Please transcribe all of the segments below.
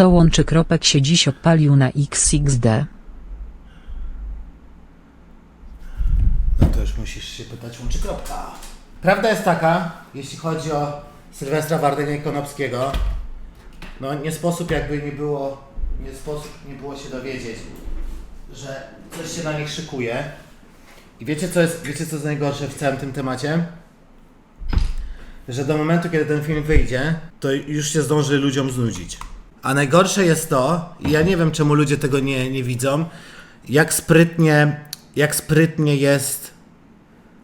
Co łączy kropek się dziś odpalił na XXD? No to już musisz się pytać łączy kropka. Prawda jest taka, jeśli chodzi o Sylwestra Wardenia i Konopskiego, no nie sposób jakby nie było, nie sposób nie było się dowiedzieć, że coś się na nich szykuje. I wiecie co jest, wiecie co jest najgorsze w całym tym temacie? Że do momentu, kiedy ten film wyjdzie, to już się zdąży ludziom znudzić. A najgorsze jest to, i ja nie wiem czemu ludzie tego nie, nie widzą, jak sprytnie, jak sprytnie jest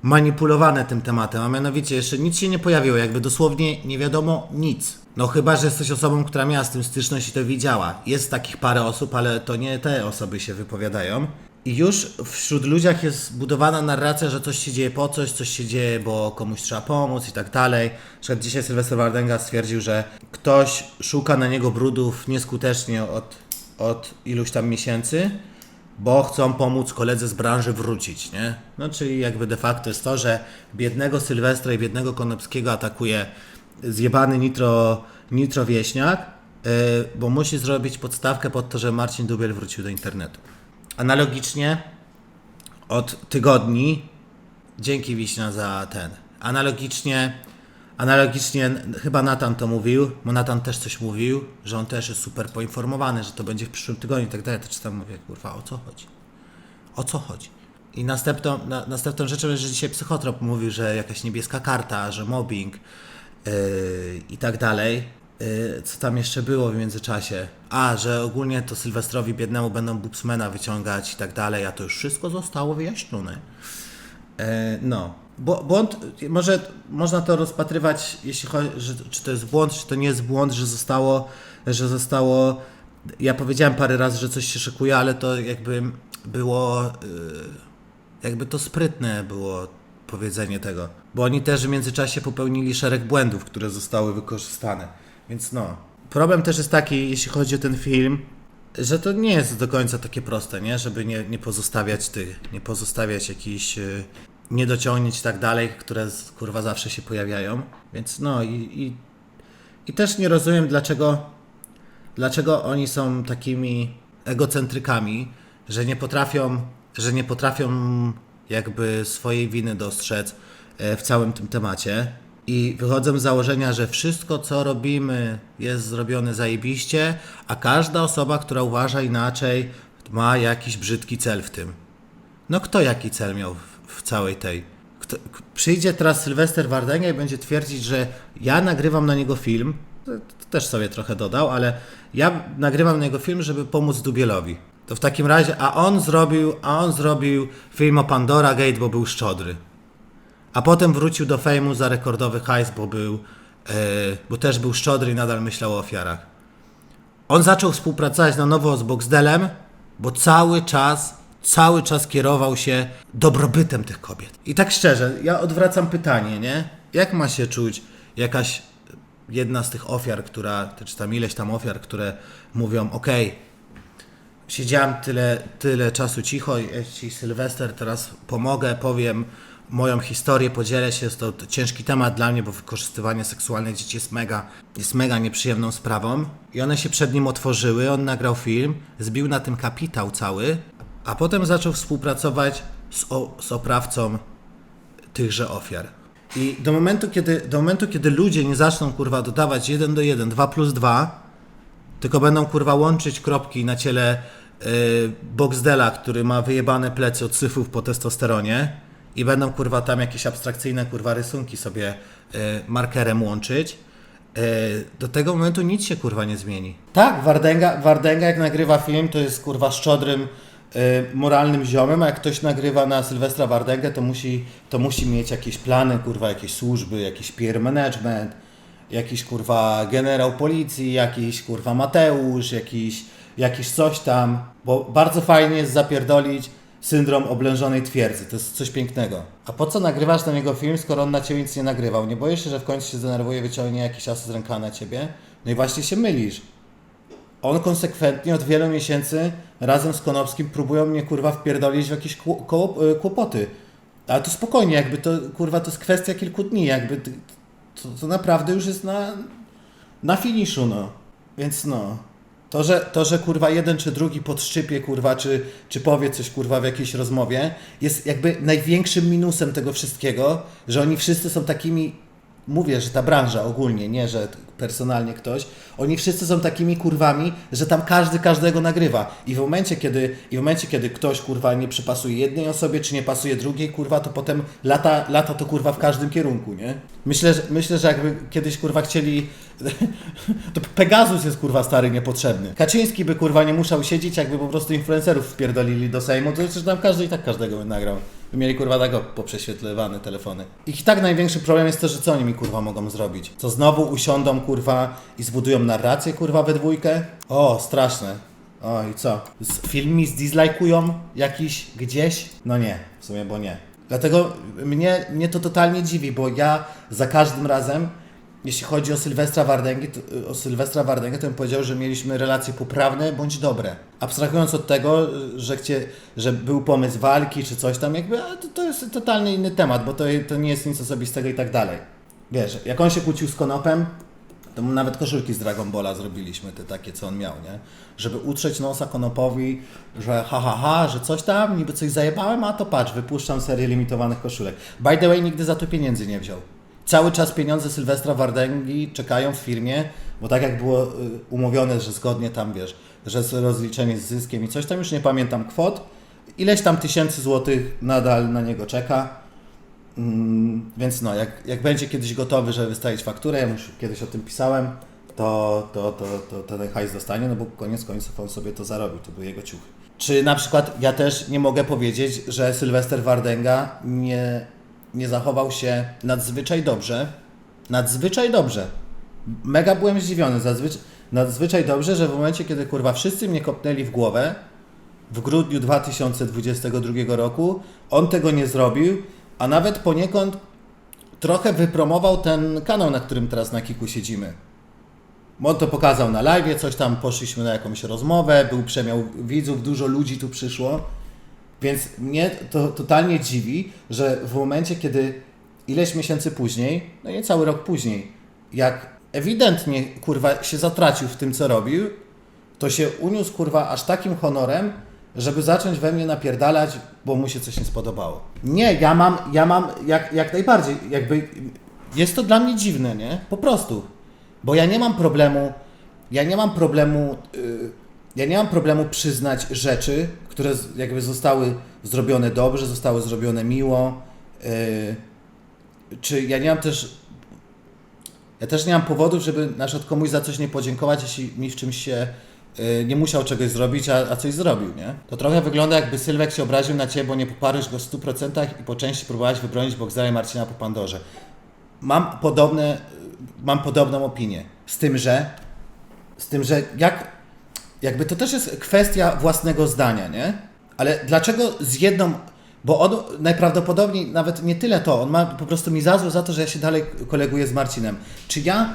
manipulowane tym tematem, a mianowicie jeszcze nic się nie pojawiło, jakby dosłownie nie wiadomo nic. No chyba, że jesteś osobą, która miała z tym styczność i to widziała. Jest takich parę osób, ale to nie te osoby się wypowiadają. I już wśród ludziach jest budowana narracja, że coś się dzieje po coś, coś się dzieje, bo komuś trzeba pomóc i tak dalej. Na dzisiaj Sylwester Wardenga stwierdził, że ktoś szuka na niego brudów nieskutecznie od, od iluś tam miesięcy, bo chcą pomóc koledze z branży wrócić, nie? No czyli jakby de facto jest to, że biednego Sylwestra i biednego Konopskiego atakuje zjebany nitro, nitro wieśniak, yy, bo musi zrobić podstawkę pod to, że Marcin Dubiel wrócił do internetu. Analogicznie od tygodni, dzięki Wiśnia za ten, analogicznie, analogicznie chyba Natan to mówił, bo Natan też coś mówił, że on też jest super poinformowany, że to będzie w przyszłym tygodniu i tak dalej, to czytam, mówię, kurwa, o co chodzi? O co chodzi? I następną, na, następną rzeczą jest, że dzisiaj psychotrop mówił, że jakaś niebieska karta, że mobbing yy, i tak dalej. Yy, co tam jeszcze było w międzyczasie? A, że ogólnie to Sylwestrowi biednemu będą Bubsmana wyciągać i tak dalej, a to już wszystko zostało wyjaśnione. E, No, błąd, może można to rozpatrywać, jeśli chodzi, że, czy to jest błąd, czy to nie jest błąd, że zostało, że zostało, ja powiedziałem parę razy, że coś się szykuje, ale to jakby było, y, jakby to sprytne było powiedzenie tego, bo oni też w międzyczasie popełnili szereg błędów, które zostały wykorzystane, więc no. Problem też jest taki, jeśli chodzi o ten film, że to nie jest do końca takie proste, nie? Żeby nie, nie pozostawiać tych, nie pozostawiać jakichś y, niedociągnięć i tak dalej, które kurwa zawsze się pojawiają. Więc no i, i, i też nie rozumiem dlaczego, dlaczego oni są takimi egocentrykami, że nie potrafią, że nie potrafią jakby swojej winy dostrzec e, w całym tym temacie. I wychodzę z założenia, że wszystko, co robimy, jest zrobione zajebiście, a każda osoba, która uważa inaczej, ma jakiś brzydki cel w tym. No kto jaki cel miał w, w całej tej? Kto, przyjdzie teraz Sylwester Wardęga i będzie twierdzić, że ja nagrywam na niego film, to, to też sobie trochę dodał, ale ja nagrywam na niego film, żeby pomóc Dubielowi. To w takim razie, a on zrobił, a on zrobił film o Pandora Gate, bo był szczodry. A potem wrócił do fejmu za rekordowy hajs, bo był, e, bo też był szczodry i nadal myślał o ofiarach. On zaczął współpracować na nowo z Boxdelem, bo cały czas, cały czas kierował się dobrobytem tych kobiet. I tak szczerze, ja odwracam pytanie, nie? Jak ma się czuć jakaś jedna z tych ofiar, która, czy tam ileś tam ofiar, które mówią, okej, siedziałem tyle, tyle czasu cicho i ci Sylwester teraz pomogę, powiem moją historię, podzielę się, jest to ciężki temat dla mnie, bo wykorzystywanie seksualne dzieci jest mega, jest mega nieprzyjemną sprawą i one się przed nim otworzyły, on nagrał film, zbił na tym kapitał cały, a potem zaczął współpracować z, o, z oprawcą tychże ofiar. I do momentu, kiedy, do momentu, kiedy ludzie nie zaczną kurwa dodawać 1 do 1, 2 plus 2, tylko będą kurwa łączyć kropki na ciele yy, Boxdela, który ma wyjebane plecy od syfów po testosteronie i będą kurwa tam jakieś abstrakcyjne kurwa rysunki sobie yy, markerem łączyć. yy, Do tego momentu nic się kurwa nie zmieni. Tak, Wardęga, Wardęga jak nagrywa film, to jest kurwa szczodrym, yy, moralnym ziomem, a jak ktoś nagrywa na Sylwestra Wardęgę, to musi, to musi mieć jakieś plany, kurwa, jakieś służby, jakiś peer management, jakiś kurwa generał policji, jakiś kurwa Mateusz, jakiś, jakiś coś tam, bo bardzo fajnie jest zapierdolić syndrom oblężonej twierdzy, to jest coś pięknego. A po co nagrywasz na niego film, skoro on na ciebie nic nie nagrywał? Nie boisz się, że w końcu się zdenerwuje, wyciągnie jakiś as z ręka na ciebie? No i właśnie się mylisz. On konsekwentnie od wielu miesięcy razem z Konopskim próbują mnie kurwa wpierdolić w jakieś y, kłopoty. Ale to spokojnie, jakby to kurwa to jest kwestia kilku dni, jakby to, to naprawdę już jest na, na finiszu, no. Więc no. To że, to, że kurwa jeden czy drugi podszczypie, kurwa, czy, czy powie coś kurwa w jakiejś rozmowie, jest jakby największym minusem tego wszystkiego, że oni wszyscy są takimi, mówię, że ta branża ogólnie, nie, że personalnie ktoś, oni wszyscy są takimi kurwami, że tam każdy każdego nagrywa. I w momencie, kiedy, i w momencie, kiedy ktoś kurwa nie przypasuje jednej osobie, czy nie pasuje drugiej, kurwa, to potem lata, lata to kurwa w każdym kierunku, nie? Myślę, że, myślę, że jakby kiedyś kurwa chcieli. To Pegasus jest kurwa stary niepotrzebny. Kaczyński by kurwa nie musiał siedzieć, jakby po prostu influencerów wpierdolili do Sejmu, to przecież tam każdy i tak każdego by nagrał. By mieli kurwa tak poprześwietlywane telefony. Ich i tak największy problem jest to, że co oni mi kurwa mogą zrobić? Co znowu usiądą kurwa i zbudują narrację kurwa we dwójkę? O, straszne. O i co? Z, film mi zdizlajkują jakiś gdzieś? No nie, w sumie bo nie. Dlatego mnie, mnie to totalnie dziwi, bo ja za każdym razem, jeśli chodzi o Sylwestra Wardęgi, to, o Sylwestra Wardęgę, to bym powiedział, że mieliśmy relacje poprawne bądź dobre. Abstrahując od tego, że, chcie, że był pomysł walki czy coś tam, jakby to, to jest totalnie inny temat, bo to, to nie jest nic osobistego i tak dalej. Wiesz, jak on się kłócił z Konopem, to nawet koszulki z Dragon Balla zrobiliśmy, te takie, co on miał, nie? Żeby utrzeć nosa Konopowi, że ha, ha, ha, że coś tam, niby coś zajebałem, a to patrz, wypuszczam serię limitowanych koszulek. By the way, nigdy za to pieniędzy nie wziął. Cały czas pieniądze Sylwestra Wardęgi czekają w firmie, bo tak jak było y, umówione, że zgodnie tam, wiesz, że jest rozliczenie z zyskiem i coś tam, już nie pamiętam kwot, ileś tam tysięcy złotych nadal na niego czeka. Mm, więc no, jak, jak będzie kiedyś gotowy, żeby wystawić fakturę, ja już kiedyś o tym pisałem, to, to, to, to, to ten hajs dostanie, no bo koniec końców on sobie to zarobił, to były jego ciuchy. Czy na przykład ja też nie mogę powiedzieć, że Sylwester Wardęga nie, nie zachował się nadzwyczaj dobrze, nadzwyczaj dobrze. Mega byłem zdziwiony, zazwyczaj, nadzwyczaj dobrze, że w momencie, kiedy kurwa wszyscy mnie kopnęli w głowę, w grudniu 2022 roku. On tego nie zrobił, a nawet poniekąd trochę wypromował ten kanał, na którym teraz na Kiku siedzimy. On to pokazał na live, coś tam poszliśmy na jakąś rozmowę, był przemiał widzów, dużo ludzi tu przyszło. Więc mnie to totalnie dziwi, że w momencie, kiedy ileś miesięcy później, no nie cały rok później, jak ewidentnie kurwa się zatracił w tym, co robił, to się uniósł kurwa aż takim honorem, żeby zacząć we mnie napierdalać, bo mu się coś nie spodobało. Nie, ja mam, ja mam jak, jak najbardziej, jakby jest to dla mnie dziwne, nie? Po prostu. Bo ja nie mam problemu, ja nie mam problemu, yy, ja nie mam problemu przyznać rzeczy, które z- jakby zostały zrobione dobrze, zostały zrobione miło, yy, czy ja nie mam też ja też nie mam powodów, żeby na przykład komuś za coś nie podziękować, jeśli mi w czymś się nie musiał czegoś zrobić, a, a coś zrobił, nie? To trochę wygląda jakby Sylwek się obraził na Ciebie, bo nie poparłeś go w 100% i po części próbowałeś wybronić Boxera i Marcina po Pandorze. Mam podobne, y, mam podobną opinię. Z tym, że z tym, że jak jakby to też jest kwestia własnego zdania, nie? Ale dlaczego z jedną. Bo on najprawdopodobniej nawet nie tyle to, on ma po prostu mi za złe za to, że ja się dalej koleguję z Marcinem. Czy ja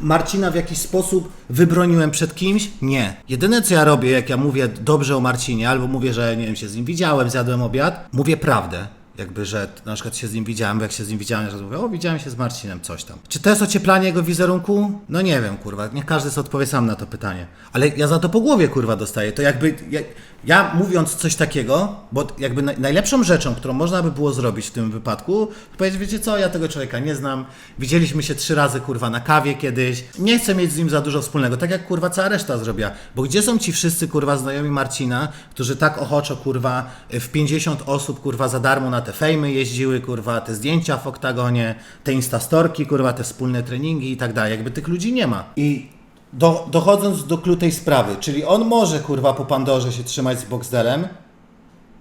Marcina w jakiś sposób wybroniłem przed kimś? Nie. Jedyne co ja robię, jak ja mówię dobrze o Marcinie, albo mówię, że nie wiem, się z nim widziałem, zjadłem obiad, mówię prawdę. Jakby, że na przykład się z nim widziałem, bo jak się z nim widziałem, że mówię, o, widziałem się z Marcinem, coś tam. Czy to jest ocieplanie jego wizerunku? No nie wiem, kurwa, niech każdy sobie odpowie sam na to pytanie. Ale ja za to po głowie, kurwa, dostaję. To jakby, ja, ja mówiąc coś takiego, bo jakby naj, najlepszą rzeczą, którą można by było zrobić w tym wypadku, to powiedzieć, wiecie co, ja tego człowieka nie znam, widzieliśmy się trzy razy, kurwa, na kawie kiedyś, nie chcę mieć z nim za dużo wspólnego, tak jak, kurwa, cała reszta zrobiła. Bo gdzie są ci wszyscy, kurwa, znajomi Marcina, którzy tak ochoczo, kurwa, w 50 osób, kurwa, za darmo na te fejmy jeździły, kurwa, te zdjęcia w oktagonie, te instastorki, kurwa, te wspólne treningi i tak dalej. Jakby tych ludzi nie ma. I do, dochodząc do clou tej sprawy, czyli on może, kurwa, po Pandorze się trzymać z Boxdelem,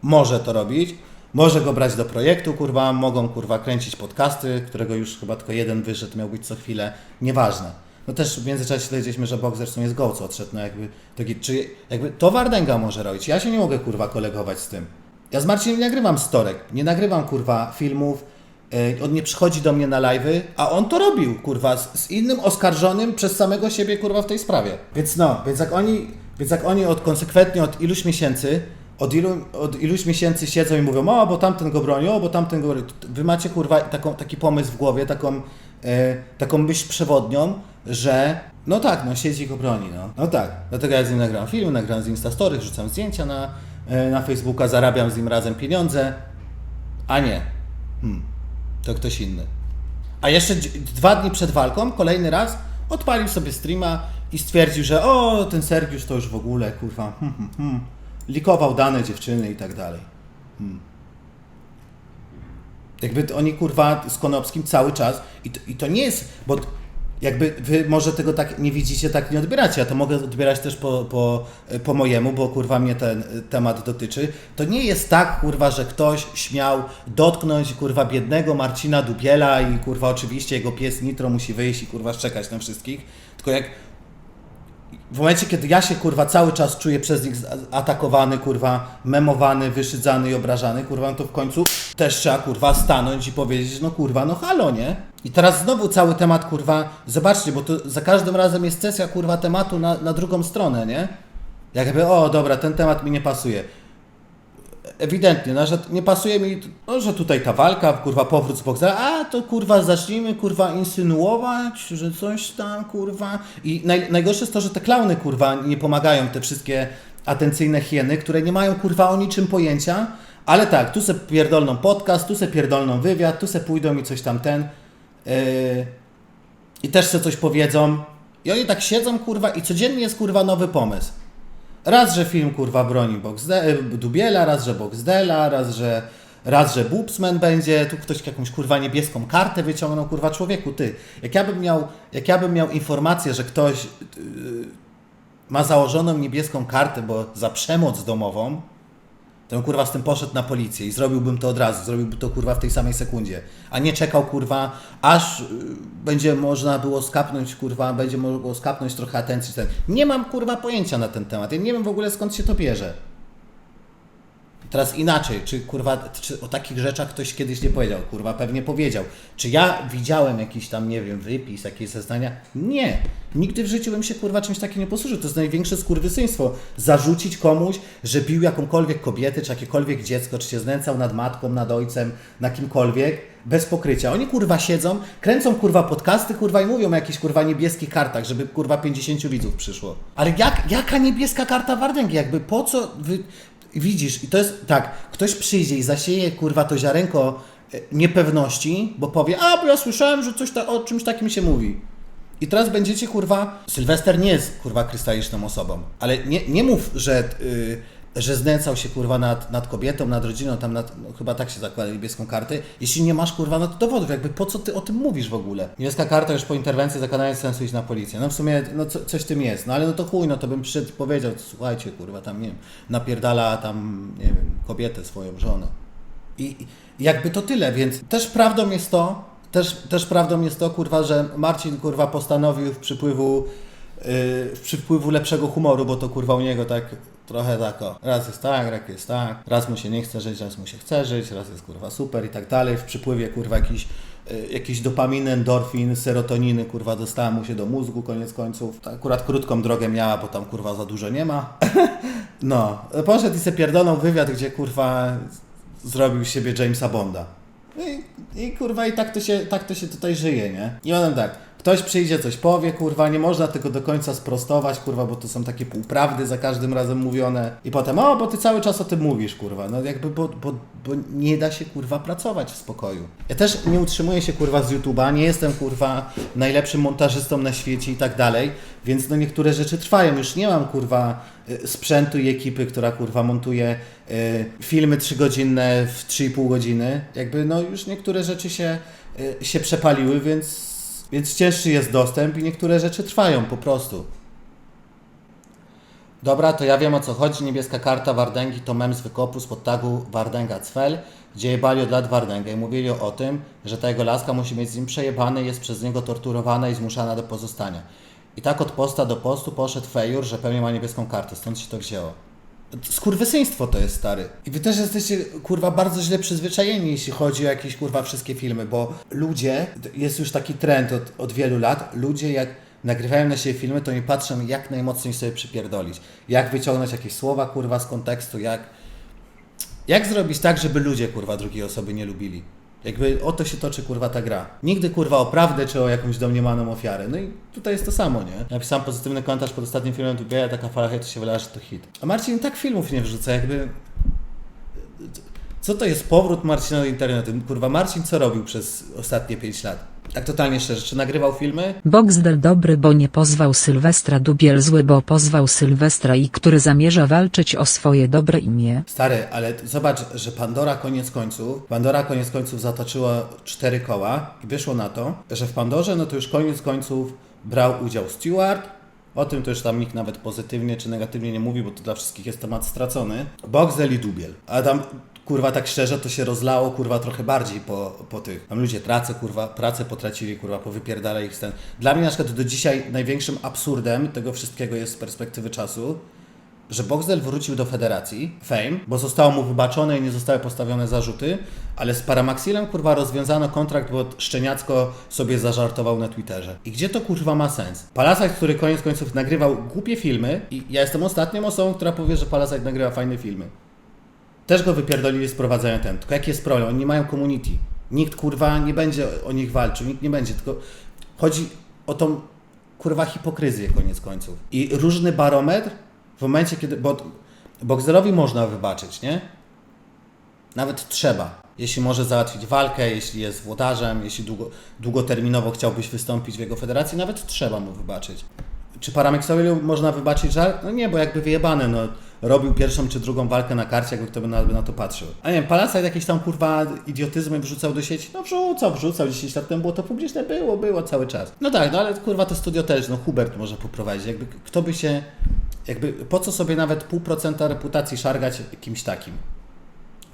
może to robić, może go brać do projektu, kurwa, mogą, kurwa, kręcić podcasty, którego już chyba tylko jeden wyszedł, miał być co chwilę, nieważne. No też w międzyczasie dowiedzieliśmy, że Boxer zresztą jest go, co odszedł, no jakby, taki, czy jakby to Wardęga może robić, ja się nie mogę, kurwa, kolegować z tym. Ja z Marcinem nie nagrywam storek, nie nagrywam, kurwa, filmów, yy, on nie przychodzi do mnie na live'y, a on to robił, kurwa, z, innym oskarżonym przez samego siebie, kurwa, w tej sprawie. Więc no, więc jak oni, więc jak oni od konsekwentnie od iluś miesięcy od, ilu, od iluś miesięcy siedzą i mówią, o, bo tamten go broni, o, bo tamten go broni. Wy macie, kurwa, taką, taki pomysł w głowie, taką, e, taką myśl przewodnią, że No tak, no siedzi go broni, no. No tak, dlatego ja z nim nagram film, nagram z Instastory, rzucam zdjęcia na, e, na Facebooka, zarabiam z nim razem pieniądze, a nie. Hmm, to ktoś inny. A jeszcze dwa dni przed walką, kolejny raz, odpalił sobie streama i stwierdził, że o, ten Sergiusz to już w ogóle, kurwa, hmm, hmm, hmm. likował dane dziewczyny i tak dalej. Hmm. Jakby oni kurwa z Konopskim cały czas i to, i to nie jest, bo jakby wy może tego tak nie widzicie, tak nie odbieracie, ja to mogę odbierać też po, po, po mojemu, bo kurwa mnie ten y, temat dotyczy. To nie jest tak kurwa, że ktoś śmiał dotknąć kurwa biednego Marcina Dubiela i kurwa oczywiście jego pies Nitro musi wyjść i kurwa szczekać na wszystkich, tylko jak w momencie, kiedy ja się kurwa cały czas czuję przez nich atakowany, kurwa, memowany, wyszydzany i obrażany, kurwa, no to w końcu też trzeba kurwa stanąć i powiedzieć, no kurwa, no halo, nie? I teraz znowu cały temat, kurwa, zobaczcie, bo to za każdym razem jest sesja, kurwa, tematu na, na drugą stronę, nie? Jakby, o dobra, ten temat mi nie pasuje. Ewidentnie, no, że nie pasuje mi, no, że tutaj ta walka, kurwa, powrót z boksera, a to kurwa zacznijmy, kurwa, insynuować, że coś tam, kurwa. I naj, najgorsze jest to, że te klauny, kurwa, nie pomagają, te wszystkie atencyjne hieny, które nie mają, kurwa, o niczym pojęcia, ale tak, tu se pierdolną podcast, tu se pierdolną wywiad, tu se pójdą i coś tam ten. Yy, I też se coś powiedzą. I oni tak siedzą, kurwa, i codziennie jest, kurwa, nowy pomysł. Raz, że film kurwa broni Boxde- e, Dubiela, raz, że Boxdela, raz, że raz, że Boopsman będzie, tu ktoś jakąś kurwa niebieską kartę wyciągnął, kurwa człowieku, ty. Jak ja bym miał, jak ja bym miał informację, że ktoś yy, ma założoną niebieską kartę, bo za przemoc domową, to bym kurwa z tym poszedł na policję i zrobiłbym to od razu, zrobiłbym to kurwa w tej samej sekundzie, a nie czekał kurwa, aż y, będzie można było skapnąć kurwa, będzie mogło skapnąć trochę atencji. Ten. Nie mam kurwa pojęcia na ten temat, ja nie wiem w ogóle skąd się to bierze. Teraz inaczej, czy kurwa, czy o takich rzeczach ktoś kiedyś nie powiedział? Kurwa, pewnie powiedział. Czy ja widziałem jakiś tam, nie wiem, wypis, jakieś zeznania? Nie. Nigdy w życiu bym się kurwa czymś takim nie posłużył. To jest największe skurwysyństwo. Zarzucić komuś, że bił jakąkolwiek kobietę, czy jakiekolwiek dziecko, czy się znęcał nad matką, nad ojcem, na kimkolwiek, bez pokrycia. Oni kurwa siedzą, kręcą kurwa podcasty, kurwa i mówią o jakichś kurwa niebieskich kartach, żeby kurwa 50 widzów przyszło. Ale jak, jaka niebieska karta Wardęgi? Jakby po co wy... Widzisz, i to jest tak, ktoś przyjdzie i zasieje kurwa to ziarenko e, niepewności, bo powie, a bo ja słyszałem, że coś ta, o czymś takim się mówi. I teraz będziecie kurwa. Sylwester nie jest kurwa krystaliczną osobą, ale nie, nie mów, że, y, że znęcał się kurwa nad, nad kobietą, nad rodziną, tam nad, no, chyba tak się zakłada niebieską kartę. Jeśli nie masz kurwa no to dowodów, jakby po co ty o tym mówisz w ogóle? Niebieska karta już po interwencji zakładając sensu iść na policję. No w sumie no co, coś tym jest, no ale no to chuj, no to bym przyszedł powiedział, słuchajcie kurwa, tam nie wiem, napierdala tam, nie wiem, kobietę swoją żonę. I i jakby to tyle, więc też prawdą jest to, też, też prawdą jest to, kurwa, że Marcin, kurwa, postanowił w przypływu, yy, w przypływu lepszego humoru, bo to, kurwa, u niego tak trochę tak, o, raz jest tak, raz jest tak, raz mu się nie chce żyć, raz mu się chce żyć, raz jest, kurwa, super i tak dalej, w przypływie, kurwa, jakiś yy, jakiś dopaminy, endorfin, serotoniny, kurwa, dostała mu się do mózgu koniec końców. Ta Akurat krótką drogę miała, bo tam, kurwa, za dużo nie ma. No, poszedł i se pierdolą wywiad, gdzie, kurwa, zrobił siebie Jamesa Bonda. I, I kurwa, i tak to, się, tak to się tutaj żyje, nie? I potem tak, ktoś przyjdzie, coś powie, kurwa, nie można tego do końca sprostować, kurwa, bo to są takie półprawdy za każdym razem mówione. I potem, o, bo ty cały czas o tym mówisz, kurwa. No jakby, bo, bo, bo nie da się, kurwa, pracować w spokoju. Ja też nie utrzymuję się, kurwa, z YouTube'a, nie jestem, kurwa, najlepszym montażystą na świecie i tak dalej, więc no niektóre rzeczy trwają. Już nie mam, kurwa, y, sprzętu i ekipy, która, kurwa, montuje y, filmy trzygodzinne w 3,5 godziny. Jakby, no już niektóre rzeczy się, y, się przepaliły, więc, więc cięższy jest dostęp i niektóre rzeczy trwają po prostu. Dobra, to ja wiem o co chodzi. Niebieska karta Wardęgi to mem z wykopu spod tagu Wardęga Cfel, gdzie jebali od lat Wardęgę i mówili o tym, że ta jego laska musi mieć z nim przejebane, jest przez niego torturowana i zmuszana do pozostania. I tak od posta do postu poszedł fejur, że pewnie ma niebieską kartę, stąd się to wzięło. Skurwysyństwo to jest, stary. I wy też jesteście, kurwa, bardzo źle przyzwyczajeni, jeśli chodzi o jakieś, kurwa, wszystkie filmy, bo ludzie, jest już taki trend od, od wielu lat, ludzie jak nagrywają na siebie filmy, to nie patrzą jak najmocniej sobie przypierdolić. Jak wyciągnąć jakieś słowa, kurwa, z kontekstu, jak... Jak zrobić tak, żeby ludzie, kurwa, drugiej osoby nie lubili? Jakby o to się toczy kurwa ta gra. Nigdy kurwa o prawdę czy o jakąś domniemaną ofiarę. No i tutaj jest to samo, nie? Napisałem pozytywny komentarz pod ostatnim filmem Dubieja, taka fala hejtu się wylała, że to hit. A Marcin tak filmów nie wrzuca, jakby... Co to jest powrót Marcina do internetu? Kurwa, Marcin co robił przez ostatnie 5 lat? Tak totalnie szczerze, czy nagrywał filmy? Boxdel dobry, bo nie pozwał Sylwestra Dubiel zły, bo pozwał Sylwestra i który zamierza walczyć o swoje dobre imię. Stary, ale zobacz, że Pandora koniec końców, Pandora koniec końców zatoczyła cztery koła i wyszło na to, że w Pandorze no to już koniec końców brał udział Stewart, o tym to już tam nikt nawet pozytywnie czy negatywnie nie mówi, bo to dla wszystkich jest temat stracony. Boxel i Dubiel. A tam kurwa tak szczerze to się rozlało kurwa trochę bardziej po, po tych. Tam ludzie pracę kurwa, pracę potracili kurwa, powypierdala ich ten. Dla mnie na przykład do dzisiaj największym absurdem tego wszystkiego jest z perspektywy czasu, że Boxdel wrócił do federacji, Fame, bo zostało mu wybaczone i nie zostały postawione zarzuty, ale z Paramaxilem kurwa rozwiązano kontrakt, bo Szczeniacko sobie zażartował na Twitterze. I gdzie to kurwa ma sens? Palasite, który koniec końców nagrywał głupie filmy i ja jestem ostatnią osobą, która powie, że Palasite nagrywa fajne filmy. Też go wypierdolili, sprowadzają ten. Tylko jaki jest problem? Oni nie mają community. Nikt kurwa nie będzie o nich walczył, nikt nie będzie, tylko chodzi o tą kurwa hipokryzję koniec końców. I różny barometr w momencie, kiedy. Bo Boxerowi można wybaczyć, nie? Nawet trzeba. Jeśli może załatwić walkę, jeśli jest włodarzem, jeśli długo, długoterminowo chciałbyś wystąpić w jego federacji, nawet trzeba mu wybaczyć. Czy Paramexowi można wybaczyć żal? No nie, bo jakby wyjebane, no. Robił pierwszą czy drugą walkę na karcie, jakby kto by na, by na to patrzył. A nie wiem, Palasite jakieś tam kurwa idiotyzmy wrzucał do sieci? No wrzucał, wrzucał, 10 lat temu było to publiczne, było, było cały czas. No tak, no ale kurwa to studio też, no Hubert może poprowadzić, jakby kto by się, jakby po co sobie nawet pół procenta reputacji szargać kimś takim?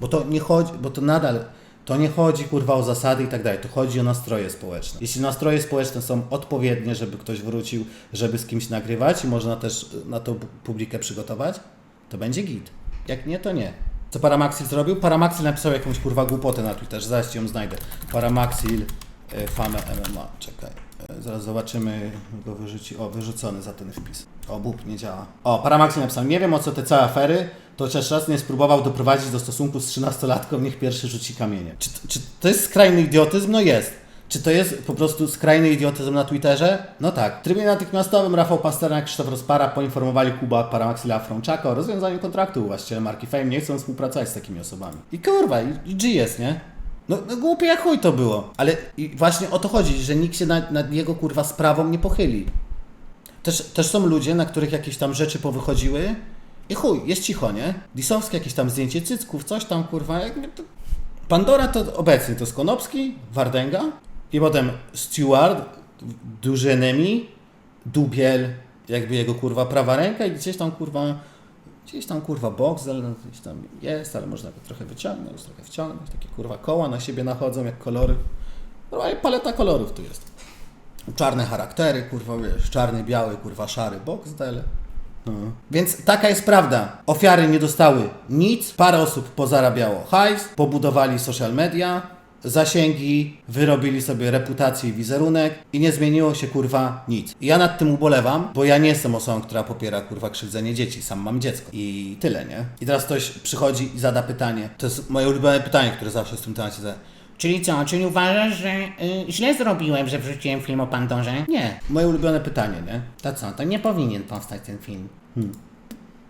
Bo to nie chodzi, bo to nadal, to nie chodzi kurwa o zasady i tak dalej, to chodzi o nastroje społeczne. Jeśli nastroje społeczne są odpowiednie, żeby ktoś wrócił, żeby z kimś nagrywać i można też na to publikę przygotować, to będzie git. Jak nie, to nie. Co Paramaxil zrobił? Paramaxil napisał jakąś kurwa głupotę na Twitterze, zaraz ją znajdę. Paramaxil, e, fame MMA, czekaj. E, Zaraz zobaczymy, go wyrzuci. O, wyrzucony za ten wpis. O, bób, nie działa. O, Paramaxil napisał, nie wiem o co te całe afery, to chociaż raz nie spróbował doprowadzić do stosunku z 13-latką, niech pierwszy rzuci kamienie. Czy, czy to jest skrajny idiotyzm? No jest. Czy to jest po prostu skrajny idiotyzm na Twitterze? No tak. W trybie natychmiastowym Rafał Pasternak i Krzysztof Rozpara poinformowali Kuba Paramaxila Frączaka o rozwiązaniu kontraktu. Właściciele marki Fame nie chcą współpracować z takimi osobami. I kurwa, i, G jest, nie? No, no głupie jak chuj to było. Ale i właśnie o to chodzi, że nikt się nad, nad jego kurwa sprawą nie pochyli. Też, też są ludzie, na których jakieś tam rzeczy powychodziły i chuj, jest cicho, nie? Disowskie jakieś tam zdjęcie cycków, coś tam kurwa, to... Pandora to obecnie to jest Konopski, Wardęga i potem Stewart, duży enemy, Dubiel, jakby jego kurwa prawa ręka i gdzieś tam kurwa, gdzieś tam kurwa Boxel, no, gdzieś tam jest, ale można go trochę wyciągnąć, trochę wciągnąć, takie kurwa koła na siebie nachodzą jak kolory. No ale paleta kolorów tu jest. Czarne charaktery, kurwa, wiesz, czarny, biały, kurwa, szary, Boxdel. No. Więc taka jest prawda. Ofiary nie dostały nic, parę osób pozarabiało hajs, pobudowali social media, zasięgi, wyrobili sobie reputację i wizerunek i nie zmieniło się kurwa nic. I ja nad tym ubolewam, bo ja nie jestem osobą, która popiera kurwa krzywdzenie dzieci, sam mam dziecko. I tyle, nie? I teraz ktoś przychodzi i zada pytanie. To jest moje ulubione pytanie, które zawsze w tym temacie zadaję. Czyli co, czyli uważasz, że y, źle zrobiłem, że wrzuciłem film o Pandorze? Nie, moje ulubione pytanie, nie? To co, to nie powinien powstać ten film.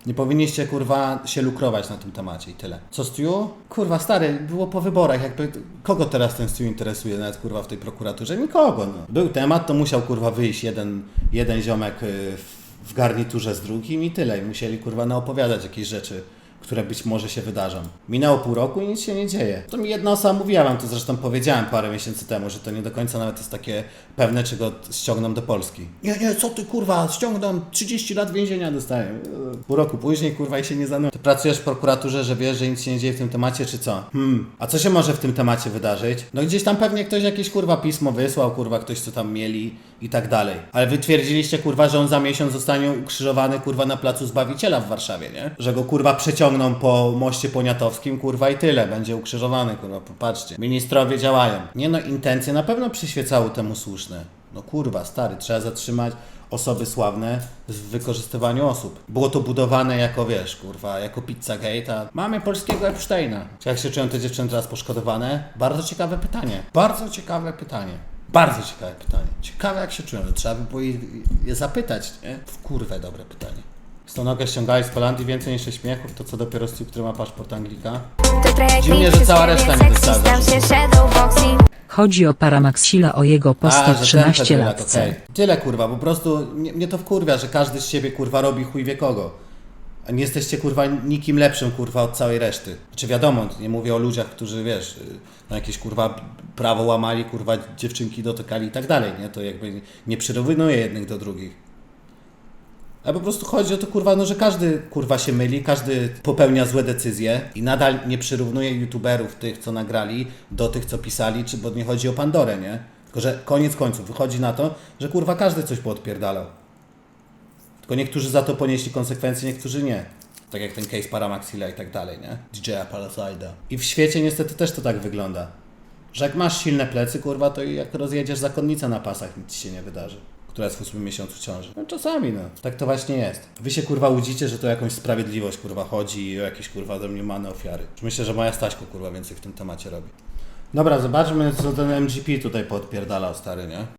Nie powinniście kurwa się lukrować na tym temacie i tyle. Co Stu? Kurwa stary, było po wyborach, jakby kogo teraz ten Stu interesuje nawet kurwa w tej prokuraturze? Nikogo no. Był temat, to musiał kurwa wyjść jeden, jeden ziomek y, w, garniturze z drugim i tyle. I musieli kurwa naopowiadać jakieś rzeczy które być może się wydarzą. Minęło pół roku i nic się nie dzieje. To mi jedna osoba mówiła, wam to zresztą powiedziałem parę miesięcy temu, że to nie do końca nawet jest takie pewne, czy go ściągną do Polski. Nie, nie, co ty kurwa, ściągną 30 lat więzienia dostaję. Pół roku później kurwa i się nie zanuję. Ty pracujesz w prokuraturze, że wiesz, że nic się nie dzieje w tym temacie, czy co? Hmm, a co się może w tym temacie wydarzyć? No gdzieś tam pewnie ktoś jakieś kurwa pismo wysłał, kurwa ktoś co tam mieli i tak dalej. Ale wy twierdziliście kurwa, że on za miesiąc zostanie ukrzyżowany kurwa na placu Zbawiciela w Warszawie, nie? Że go kurwa przeciągną po moście poniatowskim, kurwa i tyle, będzie ukrzyżowany, kurwa, popatrzcie. Ministrowie działają. Nie no, intencje na pewno przyświecały temu słuszne. No kurwa, stary, trzeba zatrzymać. Osoby sławne w wykorzystywaniu osób. Było to budowane jako, wiesz, kurwa, jako Pizzagate, a Mamy polskiego Epsteina. jak się czują te dziewczyny teraz poszkodowane? Bardzo ciekawe pytanie. Bardzo ciekawe pytanie. Bardzo ciekawe pytanie. Ciekawe jak się czują. Trzeba by było je, zapytać, nie? W kurwę dobre pytanie. Stonogę ściągałeś z Holandii więcej niż śmiechów, to co dopiero Steve, który ma paszport Anglika? Dziwnie, że cała reszta nie dostała Chodzi o Paramaxila o jego po A, że ten 113 pedofilak, latce. okej. Tyle kurwa, po prostu mnie, mnie to wkurwia, że każdy z siebie kurwa robi chuj wie kogo. A nie jesteście kurwa nikim lepszym kurwa od całej reszty. Czy wiadomo, nie mówię o ludziach, którzy wiesz, y, no jakieś kurwa prawo łamali, kurwa dziewczynki dotykali i tak dalej, nie? To jakby nie przyrównuję jednych do drugich. A po prostu chodzi o to, kurwa, no, że każdy kurwa się myli, każdy popełnia złe decyzje i nadal nie przyrównuje youtuberów tych, co nagrali, do tych, co pisali, czy bo nie chodzi o Pandorę, nie? Tylko, że koniec końców wychodzi na to, że kurwa każdy coś poodpierdalał. Tylko niektórzy za to ponieśli konsekwencje, niektórzy nie. Tak jak ten case Paramaxila i tak dalej, nie? DJ-a. I w świecie niestety też to tak wygląda. Że jak masz silne plecy, kurwa, to jak rozjedziesz zakonnicę na pasach, nic ci się nie wydarzy. Która jest w ósmym miesiącu ciąży. No czasami, no. Tak to właśnie jest. Wy się, kurwa, łudzicie, że to jakąś sprawiedliwość, kurwa, chodzi i o jakieś, kurwa, domniemane ofiary. Myślę, że moja Staśko, kurwa, więcej w tym temacie robi. Dobra, zobaczmy, co ten MGP tutaj podpierdalał, stary, nie?